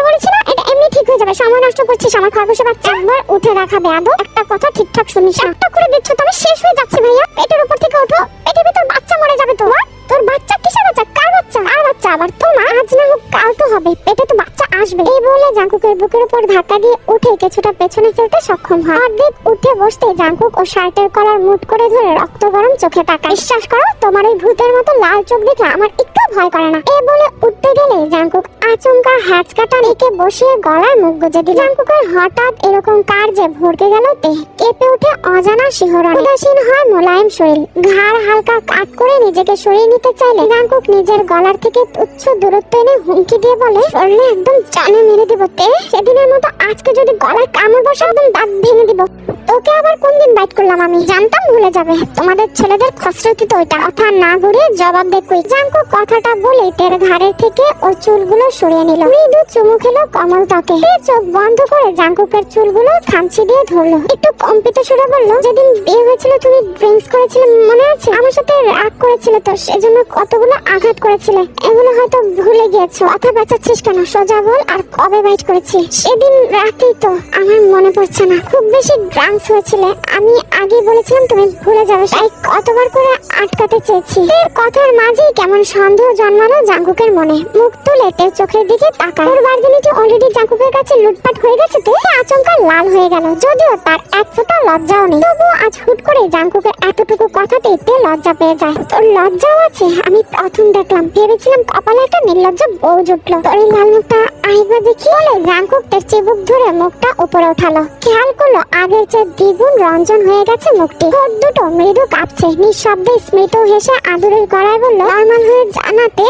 এটা এমনি ঠিক হয়ে যাবে। সময় নষ্ট করছিস আমার খরগোশে বাচ্চা। একবার উঠে দেখাবে আদৌ একটা কথা ঠিকঠাক শুনিস একটা করে দিচ্ছ তবে শেষ হয়ে যাচ্ছে ভাইয়া। পেটের উপর থেকে ওঠো। পেটের ভিতর বাচ্চা মরে যাবে তো। What? তোর বাচ্চা কিসের বাচ্চা? কার বাচ্চা? আর বাচ্চা? আবার তোমার আজ না হোক কাল তো হবে। পেটে তো বাচ্চা আসবে। এই বলে জাঙ্কুকের বুকের উপর ধাক্কা দিয়ে উঠে কিছুটা পেছনে ফেলতে সক্ষম হয়। অর্ধেক উঠে বসতে জাঙ্কুক ও শার্টের কলার মুট করে ধরে রক্ত গরম চোখে তাকায়। বিশ্বাস করো তোমার ওই ভূতের মতো লাল চোখ দেখে আমার একটু ভয় করে না। এ বলে উঠতে গেলে জাঙ্কুক আচমকা হ্যাচ কাটা রেখে বসিয়ে গলায় মুখ গুজে দিল। জাঙ্কুকের হঠাৎ এরকম কার যে ভরকে গেল তে কেঁপে উঠে অজানা শিহরণ। উদাসীন হয় মোলায়েম শরীর। ঘাড় হালকা কাট করে নিজেকে সরিয়ে নিতে চাইলে জাঙ্কুক নিজের গলার থেকে তুচ্ছ দূরত্ব এনে হুমকি দিয়ে বলে সরলে একদম জানে মেরে দিব তে। সেদিনের মতো আজকে যদি গলায় কামড় বসে একদম দাঁত ভেঙে দিব। তোকে আবার কোন দিন বাইট করলাম আমি? জানতাম ভুলে যাবে। তোমাদের ছেলেদের খসরতি তো ওইটা। কথা না ঘুরিয়ে জবাব দে কই। জাঙ্কু কথাটা বলে তের ঘাড়ের থেকে ওর চুলগুলো সরিয়ে নিল। মৃদু চুমু খেলো কমল তাকে। চোখ বন্ধ করে জাঙ্কুকের চুলগুলো খামচি দিয়ে ধরলো। একটু কম্পিত সুরে বলল, যেদিন বিয়ে হয়েছিল, তুমি ড্রিঙ্কস করেছিলে, মনে আছে? আমার সাথে রাগ করেছিলে তো, সেজন্য কতগুলো আঘাত করেছিলে। এগুলো হয়তো ভুলে গিয়েছো। কথা বাঁচাচ্ছিস কেন? সোজা বল, আর কবে বাইট করেছি? সেদিন রাতেই তো আমার মনে পড়ছে না। খুব বেশি ড্রাঙ্কস হয়েছিল। আমি আগে বলেছিলাম তুমি ভুলে যাবে। তাই কতবার করে আটকাতে চেয়েছি। কথার মাঝেই কেমন সন্দেহ জন্মালো জাঙ্কুকের মনে। মুখ তুলে তের চোখের দিকে তাকায় ওর ভার্জিনিটি অলরেডি জাঙ্কুকের কাছে লুটপাট হয়ে গেছে তো আচমকা লাল হয়ে গেল। যদিও তার এক ফোঁটা লজ্জাও নেই। তবুও আজ হুট করে জাঙ্কুকের এতটুকু কথাতে তে লজ্জা পেয়ে যায়। তোর লজ্জাও আছে? আমি প্রথম দেখলাম। ভেবেছিলাম কপালে একটা নির্লজ্জ বউ জুটলো। তোর এই লাল মুখটা আরেকবার দেখি। বলে জাঙ্কুক তার চিবুক ধরে মুখটা উপরে উঠালো খেয়াল করল আগের চেয়ে দ্বিগুণ রঞ্জন হয়ে গেছে মুখটি। দুটো মৃদু কাঁপছে। নিঃশব্দে স্মিত হেসে আদরের গলায় বলল, নর্মাল হয়ে জানাতে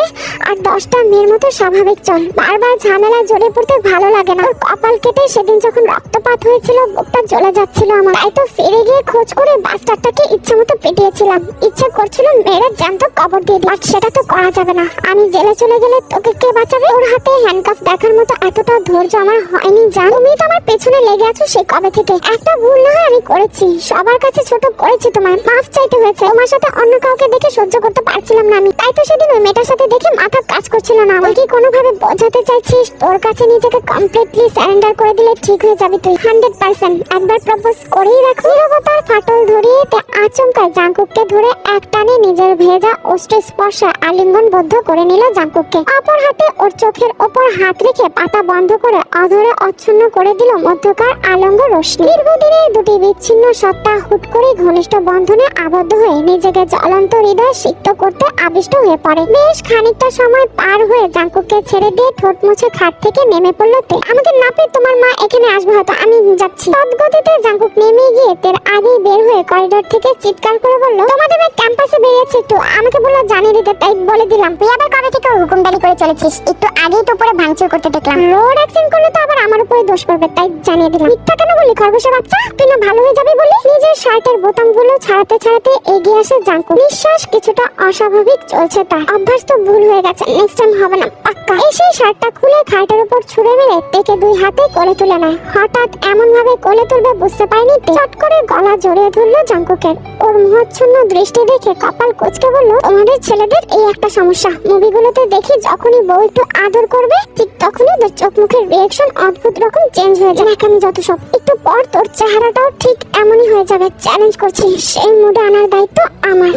আর দশটা মেয়ের মতো স্বাভাবিক চল। বারবার ঝামেলায় জড়ে পড়তে ভালো লাগে না। কপাল কেটে সেদিন যখন রক্তপাত হয়েছিল, বুকটা জ্বলে যাচ্ছিল আমার। তাই তো ফিরে গিয়ে খোঁজ করে বাস্টারটাকে ইচ্ছে মতো পেটিয়েছিলাম। ইচ্ছে করছিল মেয়েরা জ্যান্ত কবর দিয়ে দিই সেটা তো করা যাবে না। আমি জেলে চলে গেলে তোকে কে বাঁচাবে? ওর হাতে হ্যান্ডকাফ দেখার মতো এতটা ধৈর্য আমার হয়নি, জান। তুমি তো আমার পেছনে লেগে আছো সে কবে থেকে? একটা ভুল না আমি করেছি। সবার কাছে ছোট করেছি তোমার মাফ চাইতে হয়েছে। তোমার সাথে অন্য কাউকে দেখে সহ্য করতে পারছিলাম না আমি। তাই তো সেদিন ওই মেয়েটার সাথে দেখে মাথা কাজ করছিল না। আমার কি কোনোভাবে বোঝাতে চাইছিস? তোর কাছে নিজেকে কমপ্লিটলি সারেন্ডার করে দিলে ঠিক হয়ে যাবে তুই। হান্ড্রেড পার্সেন্ট একবার প্রপোজ করেই রাখো। নিরবতার ফাটল ধরিয়ে তে আচমকায় জাঙ্কুককে ধরে এক টানে নিজের ভেজা অষ্ট স্পর্শে আলিঙ্গন বদ্ধ করে নিল জাঙ্কুককে। অপর হাতে ওর চোখের ওপর হাত রেখে পাতা বন্ধ করে অধরে অচ্ছন্ন করে দিল মধ্যকার আলঙ্গ রশ্মি। দীর্ঘদিনের দুটি বিচ্ছিন্ন সত্তা হুট করে ঘনিষ্ঠ বন্ধনে আবদ্ধ হয়ে নিজেকে জ্বলন্ত হৃদয় সিক্ত করতে আবিষ্ট হয়ে পড়ে। বেশ খানিকটা সময় পার হয়ে জাঙ্কুককে ছেড়ে দিয়ে ঠোঁট মুছে খাট থেকে নেমে পড়ল তে। আমাকে না পেয়ে তোমার মা এখানে আসবে হয়তো, আমি যাচ্ছি। তৎগতিতে জাঙ্কুক নেমে গিয়ে তের আগেই বের হয়ে করিডোর থেকে চিৎকার করে বলল, তোমাদের ভাই ক্যাম্পাসে বেরিয়েছে একটু, আমাকে বলল জানিয়ে দিতে, তাই বলে দিলাম। তুই আবার কবে থেকে হুকুমদারি করে চলেছিস? একটু আগেই তো উপরে ভাঙচুর করতে দেখলাম। রোড অ্যাক্সিডেন্ট করলে তো আবার আমার উপরে দোষ পড়বে, তাই জানিয়ে দিলাম। মিথ্যা কেন বললি, খরগোশের বাচ্চা? তুই না ভালো হয়ে যাবে বলি নিজের শার্টের বোতামগুলো ছাড়াতে ছাড়াতে এগিয়ে আসে জাঙ্কু নিঃশ্বাস কিছুটা অস্বাভাবিক চলছে তার। অভ্যাস তো ভুল হয়ে গেছে। নেক্সট টাইম হবে না, পাক্কা। এসে শার্টটা খুলে খাটের উপর ছুঁড়ে মেরে তেকে দুই হাতে কোলে তুলে নেয়। হঠাৎ এমন ভাবে কোলে তুলবে বুঝতে পারেনি চট করে গলা জড়িয়ে ধরলো জাঙ্কুকের ওর মোহচ্ছন্ন দৃষ্টি দেখে কপাল কোচকে বলল, তোমাদের ছেলেদের এই একটা সমস্যা। মুভিগুলোতে দেখি যখনই বউ একটু আদর করবে, ঠিক তখনই ওদের চোখ মুখের রিয়েকশন অদ্ভুত রকম চেঞ্জ হয়ে যায় আমি যত সব। একটু পর তোর চেহারাটাও ঠিক এমনই হয়ে যাবে। চ্যালেঞ্জ করছি। সেই মুডে আনার দায়িত্ব আমার।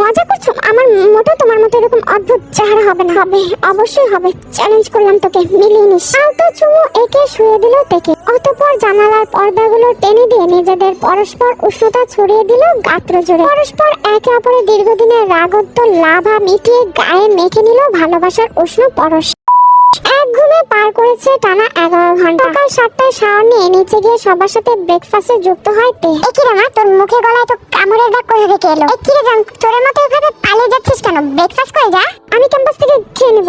মজা করছ? আমার মোটেও তোমার মতো এরকম অদ্ভুত চেহারা হবে না হবে, অবশ্যই হবে। চ্যালেঞ্জ করলাম তোকে, মিলিয়ে নিস। চুমু একে শুয়ে দিল তেকে। অতঃপর জানালার পর্দাগুলো টেনে দিয়ে নিজেদের পরস্পর উষ্ণতা ছড়িয়ে দিল গাত্র জুড়ে পরস্পর একে অপরের দীর্ঘদিনের রাগত্ব, লাভা মিটিয়ে গায়ে মেখে নিল ভালোবাসার উষ্ণ পরশ। এক ঘুমে পার করেছে টানা এগারো ঘণ্টা। সকাল সাতটায় নিয়ে নিচে গিয়ে সবার সাথে ব্রেকফাস্টে যুক্ত হয় তে একিরে মা, তোর মুখে গলায় তো কামড়ের দাগ কোথা থেকে এলো? একিরে জান, তোর মতো এভাবে পালিয়ে যাচ্ছিস কেন? ব্রেকফাস্ট করে যা। আমি ক্যাম্পাস থেকে খেয়ে নেব।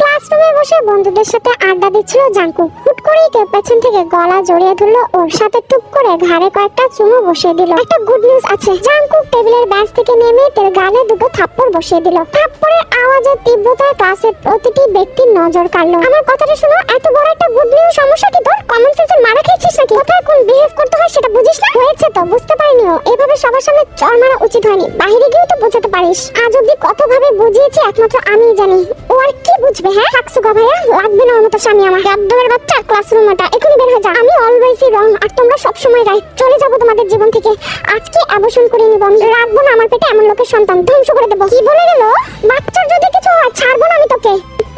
ক্লাসরুমে বসে বন্ধুদের সাথে আড্ডা দিচ্ছিল জাঙ্কু। হুট করেই কেউ পেছন থেকে গলা জড়িয়ে ধরলো, ওর সাথে টুপ করে ঘাড়ে কয়েকটা চুমু বসিয়ে দিল। একটা গুড নিউজ আছে। জাঙ্কু টেবিলের ব্যাস থেকে নেমে তার গালে দুটো থাপ্পড় বসিয়ে দিল। থাপ্পড়ের আওয়াজের তীব্রতায় ক্লাসের প্রতিটি ব্যক্তির নজর কাড়লো। আমার কথাটা শোনো, এত বড় একটা গুড নিউজ সমস্যা কি তোর? কমন সেন্সের মারা খেয়েছিস নাকি? কোথায় কোন বিহেভ করতে হয় সেটা বুঝিস না? হয়েছে তো, বুঝতে পারিনি এভাবে সবার সামনে চর মারা উচিত হয়নি। বাইরে গিয়েও তো বোঝাতে পারিস। আজ অব্দি কত ভাবে বুঝিয়েছি একমাত্র আমিই জানি। ও আর কি বুঝবে? হ্যাঁ? থাকছো গো ভাইয়া লাগবে না মতো স্বামী আমার রাদ্দমের বাচ্চা ক্লাসরুম ওটা এখনই বের হয়ে যা আমি অলওয়েজই রং আর তোমরা সবসময় রাইট চলে যাব তোমাদের জীবন থেকে। আজকে অ্যাবর্শন করে নিব। আমি রাখব না আমার পেটে এমন লোকের সন্তান। ধ্বংস করে দেবো। কি বলে গেল? বাচ্চার যদি কিছু হয়, ছাড়বো না আমি তোকে।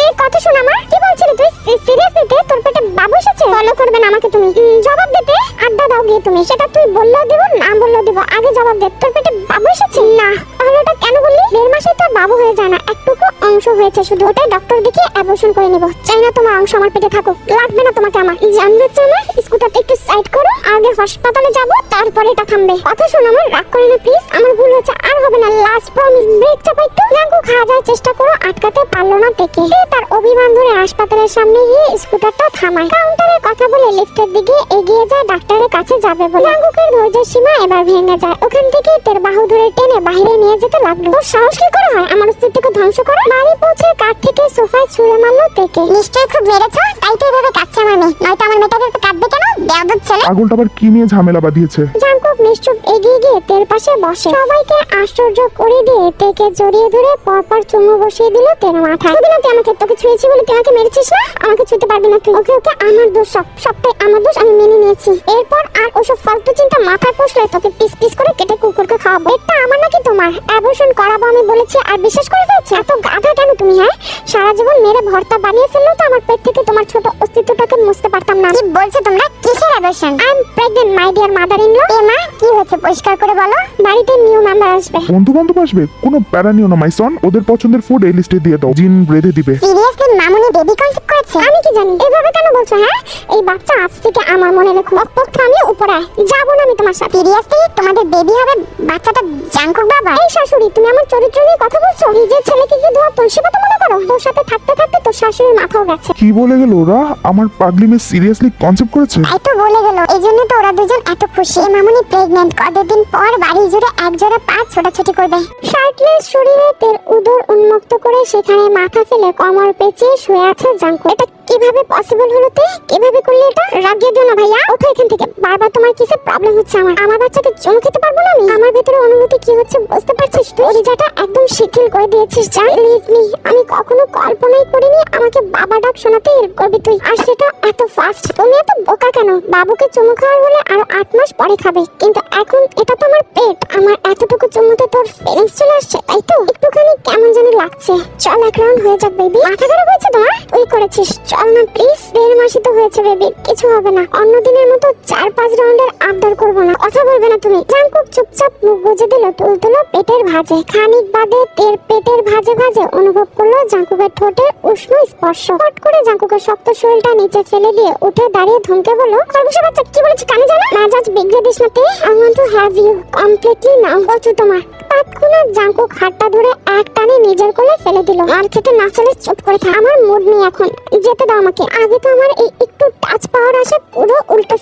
এই কথা শোন আমার। কি বলছিলি তুই? সিরিয়াসলি তে তোর পেটে বাবু এসেছে? ফলো করবে না আমাকে তুমি। জবাব দিতে আড্ডা দাও গিয়ে তুমি। সেটা তুই বললেও দিব না বললেও দিব। আগে জবাব দে। তোর পেটে বাবু এসেছে? না। তাহলে ওটা কেন বললি? দেড় মাসে তো বাবু হয়ে যায় না। একটুকু অংশ হয়েছে শুধু। ওটাই ডক্টর দেখিয়ে অ্যাবর্শন করে নেব। চাই না তোমার অংশ আমার পেটে থাকুক। লাগবে না তোমাকে আমার। জানবে চাই না স্কুটারটা একটু সাইড করো। আগে হাসপাতালে যাব তারপরে এটা থামবে। কথা শোন আমার রাগ করে না প্লিজ আমার ভুল হচ্ছে। আর হবে না। লাস্ট প্রমিস ব্রেক চাপা একটু। জাঙ্কু খাওয়া যাওয়ার চেষ্টা করো। আটকাতে পারল না থেকে সে তার অভিমান ধরে হাসপাতালের সামনে গিয়ে স্কুটারটা থামায়। কাউন্টারে কথা বলে লিফটের দিকে এগিয়ে যায় ডাক্তারের কাছে যাবে বলে। জাঙ্কুকের ধৈর্যের সীমা এবার ভেঙে যায়। ওখান থেকে তের বাহু ধরে টেনে বাইরে নিয়ে যেতে লাগল। তোর সাহস কি করে হয় আমার অস্তিত্বকে ধ্বংস করা বাড়ি পৌঁছে কাঠ থেকে সোফায় ছুঁড়ে মারলো তেকে। নিশ্চয়ই খুব মেরেছ তাই তো এভাবে কাঁদছে আমার মেয়ে নয়তো আমার মেয়েটাকে একটু কাঁদবে কেন? দেওদত ছেলে। পাগলটা আবার কি নিয়ে ঝামেলা বাঁধিয়েছে? জাঙ্কুক নিশ্চুপ এগিয়ে গিয়ে তের পাশে বসে। সবাইকে আশ্চর্য করে দিয়ে তেকে জড়িয়ে ধরে পরপর চুমু বসিয়ে দিল তের মাথায়। শুধু তুই আমাকে তোকে ছুঁয়েছি বলে তুই আমাকে মেরেছিস না? আমাকে ছুঁতে পারবি না তুই। ওকে ওকে আমার দোষ সব সবটাই আমার দোষ আমি মেনে নিয়েছি। এরপর আর ওসব ফালতু চিন্তা মাথায় পড়লে তোকে পিস পিস করে কেটে কুকুরকে খাওয়াবো। এটা আমার নাকি তোমার। অ্যাবর্শন করাবো আমি বলেছি আর বিশ্বাস করে ফেলছো? এত গাধা কেন তুমি হ্যাঁ? সারা জীবন মেরে ভর্তা বানিয়ে ফেলল তো আমার পেট থেকে তোমার ছোট অস্তিত্বটাকে মুছতে পারতাম না। কি বলছো তোমরা? কিসের abortion I am pregnant my dear mother in law এ মা কি হয়েছে? পরিষ্কার করে বলো। বাড়িতে নিউ মেম্বার আসবে। বন্ধু বান্ধব আসবে? কোনো প্যারা নিও না মাইসন ওদের পছন্দের ফুড এই লিস্টে দিয়ে দাও। জিন বেঁধে দিবে। সিরিয়াসলি মামুনি বেবি কনসেপ্ট করেছে? আমি কি জানি? এভাবে কেন বলছো হ্যাঁ? এই বাচ্চা আজ থেকে আমার মনে রেখো অপক থামিয়ে উপরে। যাব না আমি তোমার সাথে। সিরিয়াসলি তোমাদের বেবি হবে বাচ্চাটা জাঙ্কুক বাবা। এই শাশুড়ি তুমি আমার চরিত্র নিয়ে কথা বলছো? নিজের ছেলেকে কি ধোয়া তুলসী পাতা মনে করো? তোর সাথে থাকতে থাকতে তোর শাশুড়ির মাথাও গেছে। কি বলে গেল ওরা? আমার পাগলি মেয়ে সিরিয়াসলি কনসেপ্ট করেছে? তাই তো বলে গেল। এই জন্য তো ওরা দুজন এত খুশি। এই মামুনি প্রেগন্যান্ট কতদিন পর বাড়ি জুড়ে এক জোড়া পা ছোটাছুটি করবে। শার্টলেস শরীরে তেল উদর উন্মুক্ত করে সেখানে মাথা ফেলে কমর পেঁচিয়ে শুয়ে আছে জাঙ্কু। এটা কীভাবে পসিবল হলো তে? কীভাবে করলে এটা? রাগিয়ে দিও না ভাইয়া। ওঠো এখান থেকে। বারবার তোমার কিসের প্রবলেম হচ্ছে আমার? আমার বাচ্চাকে চুমু খেতে পারব না আমি? আমার ভেতরে অনুভূতি কি হচ্ছে বুঝতে পারছিস তুই? কলিজাটা একদম শিথিল করে দিয়েছিস, জান। লিভ মি আমি কখনো কল্পনাই করিনি আমাকে বাবা ডাক শোনাতে হেল্প করবি তুই। আর সেটা এত ফাস্ট তুমি এত বোকা কেন? বাবুকে চুমু খাওয়ার হলে আরও আট মাস পরে খাবে। কিন্তু এখন এটা তো আমার পেট। আমার এতটুকু চুমুতে তোর ফিলিংস চলে আসছে, তাই তো? একটুখানি কেমন জানি লাগছে। চল এক রাউন্ড হয়ে যাক বেবি মাথা খারাপ হয়েছে তোমার তুই করেছিস। চল। না প্লিজ দেড় মাসই তো হয়েছে বেবি, কিছু হবে না। অন্য দিনের মতো চার পাঁচ রাউন্ডের আবদার করব না। কথা বলবে না তুমি। জাঙ্কুক চুপচাপ মুখ বুঝে দিল, তুলতুলো পেটের ভাজে। খানিক বাদে তের পেটের ভাজে ভাজে অনুভব করল জাঙ্কুকের ঠোঁটের উষ্ণ স্পর্শ। ফট করে জাঙ্কুকের শক্ত শরীরটা নিচে ফেলে দিয়ে উঠে দাঁড়িয়ে ধমকে বলল, খরগোশের বাচ্চা, কি বলেছি কানে জানো? মেজাজ বিগড়ে দিস না তে। I want to have you completely now বলছো তোমার। তৎক্ষণাৎ জাঙ্কুক হাতটা ধরে এক টানে নিজের কোলে ফেলে দিল। আর খেতে না চলে চুপ করে থাক। আমার মুড নেই এখন। যেতে আমাকে। আগে তো আমার এই একটু টাচ পাওয়ার উল্টো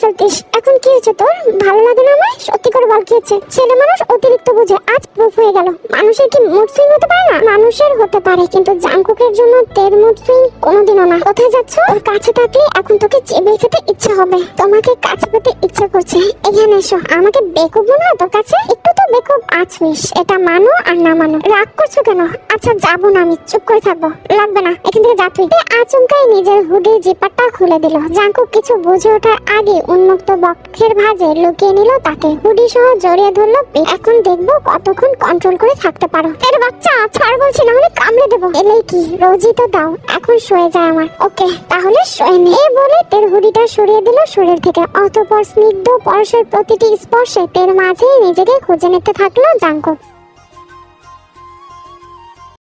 ফেলতিস এখন কি হয়েছে তোর? ভালো লাগে না আমায় সত্যি করে বল কি হয়েছে ছেলে মানুষ অতিরিক্ত বুঝে, আজ প্রুফ হয়ে গেল। মানুষের কি মুড সুইং হতে পারে না? মানুষের হতে পারে, কিন্তু জাঙ্কুকের জন্য তের মুড সুইং কোনোদিনও না। কোথায় যাচ্ছ? ওর কাছে থাকলে এখন তোকে চেবে খেতে ইচ্ছা হবে। তোমাকে কাছে পেতে ইচ্ছা করছে। এখানে এসো। আমাকে বেকুব হয় তোর কাছে? একটু তো বেকুব আছিস। এটা মানো আর না মানো। রাগ করছ কেন? আচ্ছা যাব না আমি। চুপ করে থাকব। লাগবে না। এখান থেকে যা তুই। আচমকাই নিজের হুডির জিপারটা খুলে দিল। জাঙ্কু কিছু বুঝে ওঠার আগে উন্মুক্ত বক্ষের ভাঁজে লুকিয়ে নিল তাকে। হুডি সহ জড়িয়ে ধরলো এখন দেখব কতক্ষণ কন্ট্রোল করে থাকতে পারো। এর বাচ্চা, ছাড় বলছি না হলে কামড়ে দেবো। এলেই কি? রোজই তো দাও, এখন শুয়ে যায় আমার। ওকে, তাহলে শুয়ে নে। এ বলে তের হুডিটা সরিয়ে দিল শরীর থেকে। অতপর স্নিগ্ধ পরশের প্রতিটি স্পর্শে তের মাঝেই নিজেকে খুঁজে নিতে থাকল জাঙ্কু